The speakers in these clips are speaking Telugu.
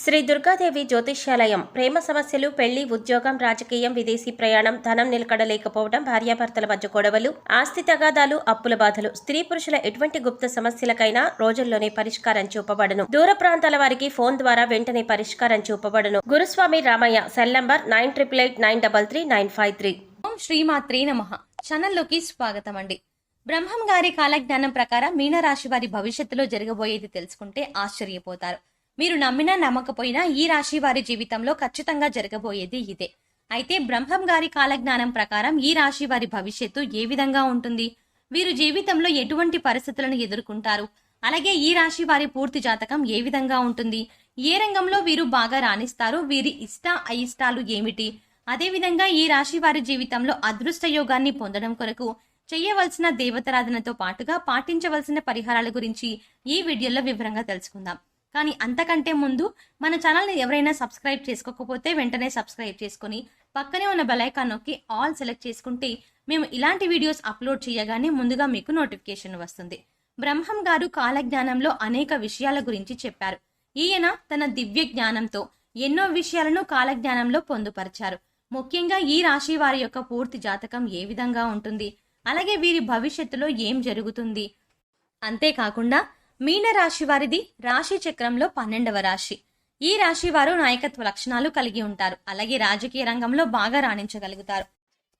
శ్రీ దుర్గాదేవి జ్యోతిష్యాలయం. ప్రేమ సమస్యలు పెళ్ళి ఉద్యోగం రాజకీయం విదేశీ ప్రయాణం ధనం నిలకడలేకపోవడం భార్యాభర్తల మధ్య గొడవలు ఆస్తి తగాదాలు అప్పుల బాధలు స్త్రీ పురుషుల ఎటువంటి గుప్త సమస్యలకైనా రోజుల్లోనే పరిష్కారం చూపబడను. దూర ప్రాంతాల వారికి ఫోన్ ద్వారా వెంటనే పరిష్కారం చూపబడను. Guruswamy Ramaiah cell number nine triple eight nine double three nine five three. ఓం శ్రీమాత్రి నమ. ఛానల్లోకి స్వాగతం అండి బ్రహ్మం గారి కాలజ్ఞానం ప్రకారం మీనరాశి వారి భవిష్యత్తులో జరగబోయేది తెలుసుకుంటే ఆశ్చర్యపోతారు. మీరు నమ్మినా నమ్మకపోయినా ఈ రాశి వారి జీవితంలో ఖచ్చితంగా జరగబోయేది ఇదే. అయితే బ్రహ్మం గారి కాలజ్ఞానం ప్రకారం ఈ రాశి వారి భవిష్యత్తు ఏ విధంగా ఉంటుంది? వీరు జీవితంలో ఎటువంటి పరిస్థితులను ఎదుర్కొంటారు? అలాగే ఈ రాశి వారి పూర్తి జాతకం ఏ విధంగా ఉంటుంది? ఏ రంగంలో వీరు బాగా రాణిస్తారు? వీరి ఇష్ట అయిష్టాలు ఏమిటి? అదేవిధంగా ఈ రాశి వారి జీవితంలో అదృష్ట యోగాన్ని పొందడం కొరకు చేయవలసిన దేవతారాధనతో పాటుగా పాటించవలసిన పరిహారాల గురించి ఈ వీడియోలో వివరంగా తెలుసుకుందాం. కానీ అంతకంటే ముందు మన ఛానల్ని ఎవరైనా సబ్స్క్రైబ్ చేసుకోకపోతే వెంటనే సబ్స్క్రైబ్ చేసుకొని పక్కనే ఉన్న బెలైకాన్ నొక్కి ఆల్ సెలెక్ట్ చేసుకుంటే మేము ఇలాంటి వీడియోస్ అప్లోడ్ చేయగానే ముందుగా మీకు నోటిఫికేషన్ వస్తుంది. బ్రహ్మం గారు కాలజ్ఞానంలో అనేక విషయాల గురించి చెప్పారు. ఈయన తన దివ్య జ్ఞానంతో ఎన్నో విషయాలను కాలజ్ఞానంలో పొందుపరిచారు. ముఖ్యంగా ఈ రాశి వారి యొక్క పూర్తి జాతకం ఏ విధంగా ఉంటుంది? అలాగే వీరి భవిష్యత్తులో ఏం జరుగుతుంది? అంతేకాకుండా మీన రాశి వారిది రాశి చక్రంలో పన్నెండవ రాశి. ఈ రాశి వారు నాయకత్వ లక్షణాలు కలిగి ఉంటారు. అలాగే రాజకీయ రంగంలో బాగా రాణించగలుగుతారు.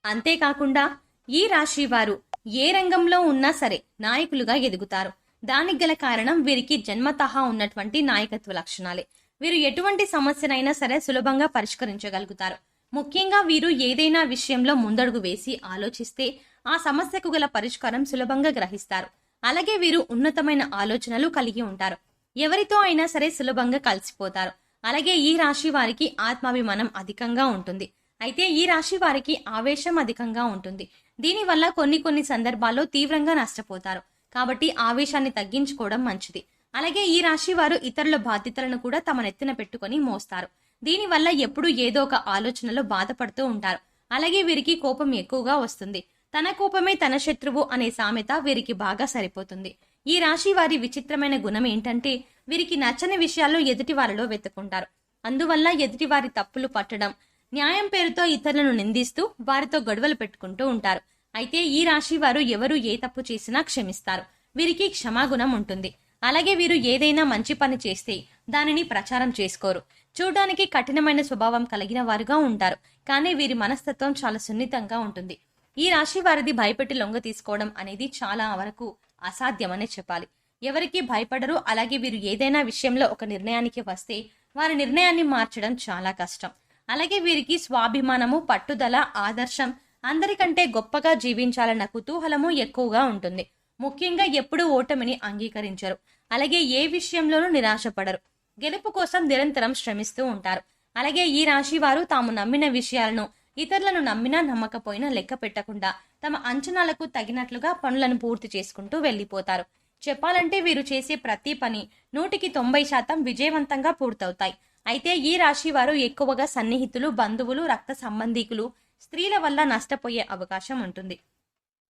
అంతేకాకుండా ఈ రాశి వారు ఏ రంగంలో ఉన్నా సరే నాయకులుగా ఎదుగుతారు. దానికి గల కారణం వీరికి జన్మతహా ఉన్నటువంటి నాయకత్వ లక్షణాలే. వీరు ఎటువంటి సమస్యనైనా సరే సులభంగా పరిష్కరించగలుగుతారు. ముఖ్యంగా వీరు ఏదైనా విషయంలో ముందడుగు వేసి ఆలోచిస్తే ఆ సమస్యకు గల పరిష్కారం సులభంగా గ్రహిస్తారు. అలాగే వీరు ఉన్నతమైన ఆలోచనలు కలిగి ఉంటారు. ఎవరితో అయినా సరే సులభంగా కలిసిపోతారు. అలాగే ఈ రాశి వారికి ఆత్మాభిమానం అధికంగా ఉంటుంది. అయితే ఈ రాశి వారికి ఆవేశం అధికంగా ఉంటుంది. దీనివల్ల కొన్ని కొన్ని సందర్భాల్లో తీవ్రంగా నష్టపోతారు. కాబట్టి ఆవేశాన్ని తగ్గించుకోవడం మంచిది. అలాగే ఈ రాశి వారు ఇతరుల బాధ్యతలను కూడా తమ నెత్తిన పెట్టుకొని మోస్తారు. దీనివల్ల ఎప్పుడూ ఏదో ఒక ఆలోచనలో బాధపడుతూ ఉంటారు. అలాగే వీరికి కోపం ఎక్కువగా వస్తుంది. తన కోపమే తన శత్రువు అనే సామెత వీరికి బాగా సరిపోతుంది. ఈ రాశి వారి విచిత్రమైన గుణం ఏంటంటే వీరికి నచ్చని విషయాల్లో ఎదుటి వారిలో వెతుకుంటారు అందువల్ల ఎదుటి వారి తప్పులు పట్టడం న్యాయం పేరుతో ఇతరులను నిందిస్తూ వారితో గొడవలు పెట్టుకుంటూ ఉంటారు. అయితే ఈ రాశి వారు ఎవరు ఏ తప్పు చేసినా క్షమిస్తారు. వీరికి క్షమాగుణం ఉంటుంది. అలాగే వీరు ఏదైనా మంచి పని చేస్తే దానిని ప్రచారం చేసుకోరు. చూడడానికి కఠినమైన స్వభావం కలిగిన వారుగా ఉంటారు. కానీ వీరి మనస్తత్వం చాలా సున్నితంగా ఉంటుంది. ఈ రాశి వారిది భయపెట్టి లొంగ తీసుకోవడం అనేది చాలా వరకు అసాధ్యమనే చెప్పాలి. ఎవరికి భయపడరు అలాగే వీరు ఏదైనా విషయంలో ఒక నిర్ణయానికి వస్తే వారి నిర్ణయాన్ని మార్చడం చాలా కష్టం. అలాగే వీరికి స్వాభిమానము పట్టుదల ఆదర్శం అందరికంటే గొప్పగా జీవించాలన్న కుతూహలము ఎక్కువగా ఉంటుంది. ముఖ్యంగా ఎప్పుడూ ఓటమిని అంగీకరించరు. అలాగే ఏ విషయంలోనూ నిరాశపడరు. గెలుపు కోసం నిరంతరం శ్రమిస్తూ ఉంటారు. అలాగే ఈ రాశి వారు తాము నమ్మిన విషయాలను ఇతరులను నమ్మినా నమ్మకపోయినా లెక్క పెట్టకుండా తమ అంచనాలకు తగినట్లుగా పనులను పూర్తి చేసుకుంటూ వెళ్ళిపోతారు. చెప్పాలంటే వీరు చేసే ప్రతి పని నూటికి తొంభై శాతం విజయవంతంగా పూర్తవుతాయి. అయితే ఈ రాశి వారు ఎక్కువగా సన్నిహితులు బంధువులు రక్త సంబంధీకులు స్త్రీల వల్ల నష్టపోయే అవకాశం ఉంటుంది.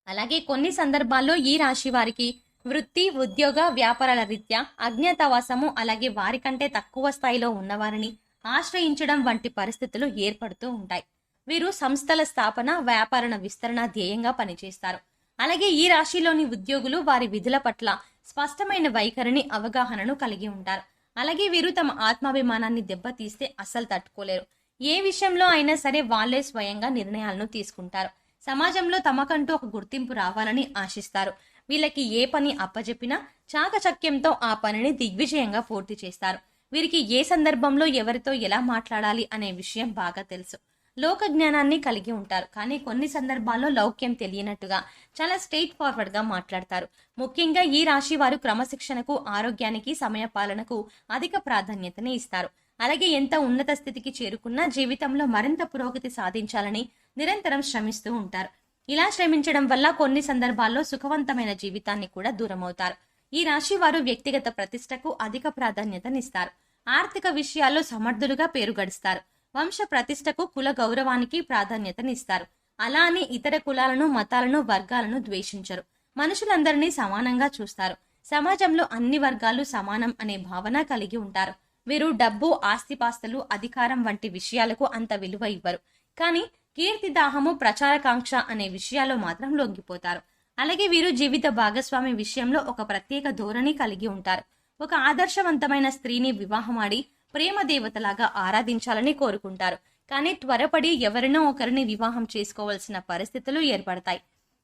అలాగే కొన్ని సందర్భాల్లో ఈ రాశి వారికి వృత్తి ఉద్యోగ వ్యాపారాల రీత్యా అజ్ఞాతవాసము అలాగే వారికంటే తక్కువ స్థాయిలో ఉన్నవారిని ఆశ్రయించడం వంటి పరిస్థితులు ఏర్పడుతూ ఉంటాయి. వీరు సంస్థల స్థాపన వ్యాపారణ విస్తరణ ధ్యేయంగా పనిచేస్తారు. అలాగే ఈ రాశిలోని ఉద్యోగులు వారి విధుల పట్ల స్పష్టమైన వైఖరిని అవగాహనను కలిగి ఉంటారు. అలాగే వీరు తమ ఆత్మాభిమానాన్ని దెబ్బతీస్తే అస్సలు తట్టుకోలేరు. ఏ విషయంలో అయినా సరే వాళ్ళే స్వయంగా నిర్ణయాలను తీసుకుంటారు. సమాజంలో తమకంటూ ఒక గుర్తింపు రావాలని ఆశిస్తారు. వీళ్ళకి ఏ పని అప్పజెప్పినా చాకచక్యంతో ఆ పనిని దిగ్విజయంగా పూర్తి చేస్తారు. వీరికి ఏ సందర్భంలో ఎవరితో ఎలా మాట్లాడాలి అనే విషయం బాగా తెలుసు. లోక జ్ఞానాన్ని కలిగి ఉంటారు. కానీ కొన్ని సందర్భాల్లో లౌక్యం తెలియనట్టుగా చాలా స్ట్రైట్ ఫార్వర్డ్గా మాట్లాడతారు. ముఖ్యంగా ఈ రాశి వారు క్రమశిక్షణకు ఆరోగ్యానికి సమయపాలనకు అధిక ప్రాధాన్యతని ఇస్తారు. అలాగే ఎంత ఉన్నత స్థితికి చేరుకున్నా జీవితంలో మరింత పురోగతి సాధించాలని నిరంతరం శ్రమిస్తూ ఉంటారు. ఇలా శ్రమించడం వల్ల కొన్ని సందర్భాల్లో సుఖవంతమైన జీవితాన్ని కూడా దూరమవుతారు. ఈ రాశి వారు వ్యక్తిగత ప్రతిష్టకు అధిక ప్రాధాన్యతనిస్తారు. ఆర్థిక విషయాల్లో సమర్థులుగా పేరు గడిస్తారు. వంశ ప్రతిష్టకు కుల గౌరవానికి ప్రాధాన్యతనిస్తారు. అలా అని ఇతర కులాలను మతాలను వర్గాలను ద్వేషించరు. మనుషులందరినీ సమానంగా చూస్తారు. సమాజంలో అన్ని వర్గాలు సమానం అనే భావన కలిగి ఉంటారు. వీరు డబ్బు ఆస్తిపాస్తులు అధికారం వంటి విషయాలకు అంత విలువ ఇవ్వరు. కానీ కీర్తి దాహము ప్రచారకాంక్ష అనే విషయాల్లో మాత్రం లొంగిపోతారు. అలాగే వీరు జీవిత భాగస్వామి విషయంలో ఒక ప్రత్యేక ధోరణి కలిగి ఉంటారు. ఒక ఆదర్శవంతమైన స్త్రీని వివాహమాడి ప్రేమ దేవతలాగా ఆరాధించాలని కోరుకుంటారు. కానీ త్వరపడి ఎవరినో ఒకరిని వివాహం చేసుకోవాల్సిన పరిస్థితులు ఏర్పడతాయి.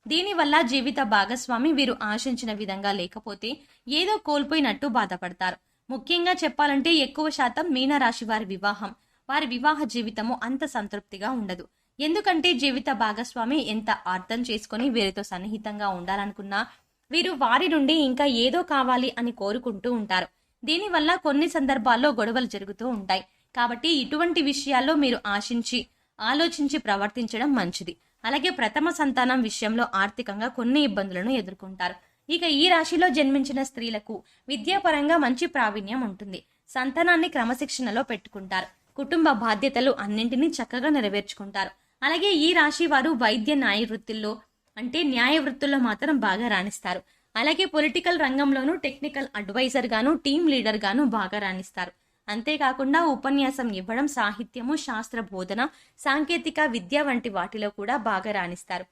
దీనివల్ల జీవిత భాగస్వామి వీరు ఆశించిన విధంగా లేకపోతే ఏదో కోల్పోయినట్టు బాధపడతారు. ముఖ్యంగా చెప్పాలంటే ఎక్కువ శాతం మీనరాశి వారి వివాహం. వారి వివాహ జీవితము అంత సంతృప్తిగా ఉండదు. ఎందుకంటే జీవిత భాగస్వామి ఎంత అర్థం చేసుకొని వీరితో సన్నిహితంగా ఉండాలనుకున్నా వీరు వారి నుండి ఇంకా ఏదో కావాలి అని కోరుకుంటూ ఉంటారు. దీనివల్ల కొన్ని సందర్భాల్లో గొడవలు జరుగుతూ ఉంటాయి. కాబట్టి ఇటువంటి విషయాల్లో మీరు ఆశించి ఆలోచించి ప్రవర్తించడం మంచిది. అలాగే ప్రథమ సంతానం విషయంలో ఆర్థికంగా కొన్ని ఇబ్బందులను ఎదుర్కొంటారు. ఇక ఈ రాశిలో జన్మించిన స్త్రీలకు విద్యాపరంగా మంచి ప్రావీణ్యం ఉంటుంది. సంతానాన్ని క్రమశిక్షణలో పెట్టుకుంటారు. కుటుంబ బాధ్యతలు అన్నింటినీ చక్కగా నెరవేర్చుకుంటారు. అలాగే ఈ రాశి వారు వైద్య న్యాయ వృత్తుల్లో అంటే న్యాయ వృత్తుల్లో మాత్రం బాగా రాణిస్తారు. అలాగే పొలిటికల్ రంగంలోనూ టెక్నికల్ అడ్వైజర్ గాను టీం లీడర్ గాను బాగా రాణిస్తారు. అంతేకాకుండా ఉపన్యాసం ఇవ్వడం సాహిత్యము శాస్త్ర బోధన సాంకేతిక విద్య వంటి వాటిలో కూడా బాగా రాణిస్తారు.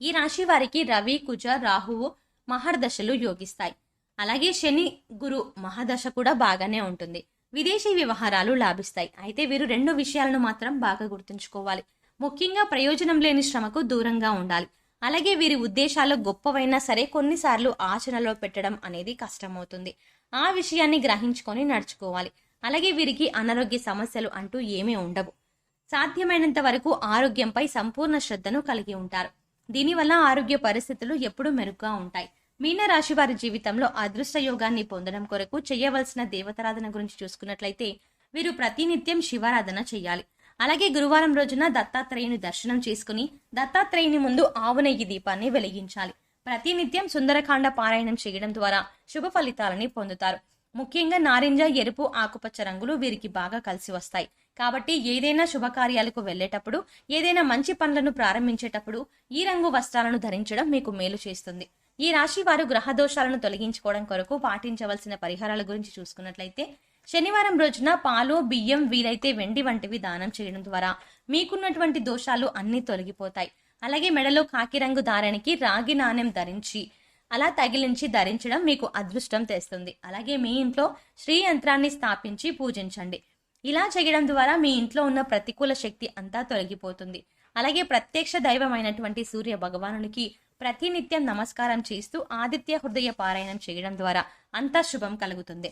ఈ రాశి వారికి రవి కుజ రాహువు మహర్దశలు యోగిస్తాయి. అలాగే శని గురు మహాదశ కూడా బాగానే ఉంటుంది. విదేశీ వ్యవహారాలు లాభిస్తాయి. అయితే వీరు రెండు విషయాలను మాత్రం బాగా గుర్తుంచుకోవాలి. ముఖ్యంగా ప్రయోజనం లేని శ్రమకు దూరంగా ఉండాలి. అలాగే వీరి ఉద్దేశాలు గొప్పవైనా సరే కొన్నిసార్లు ఆచరణలో పెట్టడం అనేది కష్టమవుతుంది. ఆ విషయాన్ని గ్రహించుకొని నడుచుకోవాలి. అలాగే వీరికి అనారోగ్య సమస్యలు అంటూ ఏమీ ఉండవు. సాధ్యమైనంత వరకు ఆరోగ్యంపై సంపూర్ణ శ్రద్ధను కలిగి ఉంటారు. దీనివల్ల ఆరోగ్య పరిస్థితులు ఎప్పుడూ మెరుగ్గా ఉంటాయి. మీనరాశి వారి జీవితంలో అదృష్ట యోగాన్ని పొందడం కొరకు చేయవలసిన దేవతారాధన గురించి చూసుకున్నట్లయితే వీరు ప్రతినిత్యం శివారాధన చేయాలి. అలాగే గురువారం రోజున దత్తాత్రేయుని దర్శనం చేసుకుని దత్తాత్రేయుని ముందు ఆవునెయ్యి దీపాన్ని వెలిగించాలి. ప్రతినిత్యం సుందరకాండ పారాయణం చేయడం ద్వారా శుభ ఫలితాలని పొందుతారు. ముఖ్యంగా నారింజ ఎరుపు ఆకుపచ్చ రంగులు వీరికి బాగా కలిసి వస్తాయి. కాబట్టి ఏదైనా శుభకార్యాలకు వెళ్ళేటప్పుడు ఏదైనా మంచి పనులను ప్రారంభించేటప్పుడు ఈ రంగు వస్త్రాలను ధరించడం మీకు మేలు చేస్తుంది. ఈ రాశి వారు గ్రహ దోషాలను తొలగించుకోవడం కొరకు పాటించవలసిన పరిహారాల గురించి చూసుకున్నట్లయితే శనివారం రోజున పాలు బియ్యం వీలైతే వెండి వంటివి దానం చేయడం ద్వారా మీకున్నటువంటి దోషాలు అన్నీ తొలగిపోతాయి. అలాగే మెడలో కాకి రంగు దారానికి రాగి నాణ్యం ధరించి అలా తగిలించి ధరించడం మీకు అదృష్టం తెస్తుంది. అలాగే మీ ఇంట్లో శ్రీ యంత్రాన్ని స్థాపించి పూజించండి. ఇలా చేయడం ద్వారా మీ ఇంట్లో ఉన్న ప్రతికూల శక్తి అంతా తొలగిపోతుంది. అలాగే ప్రత్యక్ష దైవమైనటువంటి సూర్య భగవానునికి ప్రతినిత్యం నమస్కారం చేస్తూ ఆదిత్య హృదయ పారాయణం చేయడం ద్వారా అంతా శుభం కలుగుతుంది.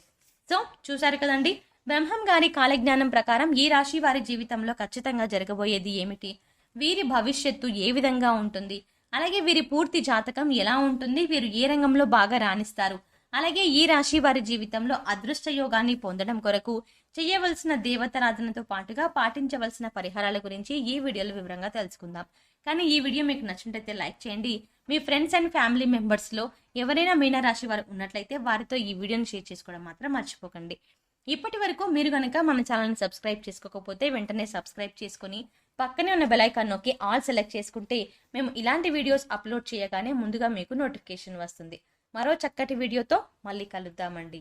సో చూశారు కదండి. బ్రహ్మం గారి కాలజ్ఞానం ప్రకారం ఈ రాశి వారి జీవితంలో ఖచ్చితంగా జరగబోయేది ఏమిటి? వీరి భవిష్యత్తు ఏ విధంగా ఉంటుంది? అలాగే వీరి పూర్తి జాతకం ఎలా ఉంటుంది? వీరు ఏ రంగంలో బాగా రాణిస్తారు? అలాగే ఈ రాశి వారి జీవితంలో అదృష్ట యోగాన్ని పొందడం కొరకు చేయవలసిన దేవతారాధనతో పాటుగా పాటించవలసిన పరిహారాల గురించి ఈ వీడియోలో వివరంగా తెలుసుకుందాం. కానీ ఈ వీడియో మీకు నచ్చినట్టయితే లైక్ చేయండి. మీ ఫ్రెండ్స్ అండ్ ఫ్యామిలీ మెంబర్స్లో ఎవరైనా మీనరాశి వారు ఉన్నట్లయితే వారితో ఈ వీడియోని షేర్ చేసుకోవడం మాత్రం మర్చిపోకండి. ఇప్పటి వరకు మీరు కనుక మన ఛానల్ని సబ్స్క్రైబ్ చేసుకోకపోతే వెంటనే సబ్స్క్రైబ్ చేసుకొని పక్కనే ఉన్న బెలైకాన్ నొక్కి ఆల్ సెలెక్ట్ చేసుకుంటే మేము ఇలాంటి వీడియోస్ అప్లోడ్ చేయగానే ముందుగా మీకు నోటిఫికేషన్ వస్తుంది. మరో చక్కటి వీడియోతో మళ్ళీ కలుద్దామండి.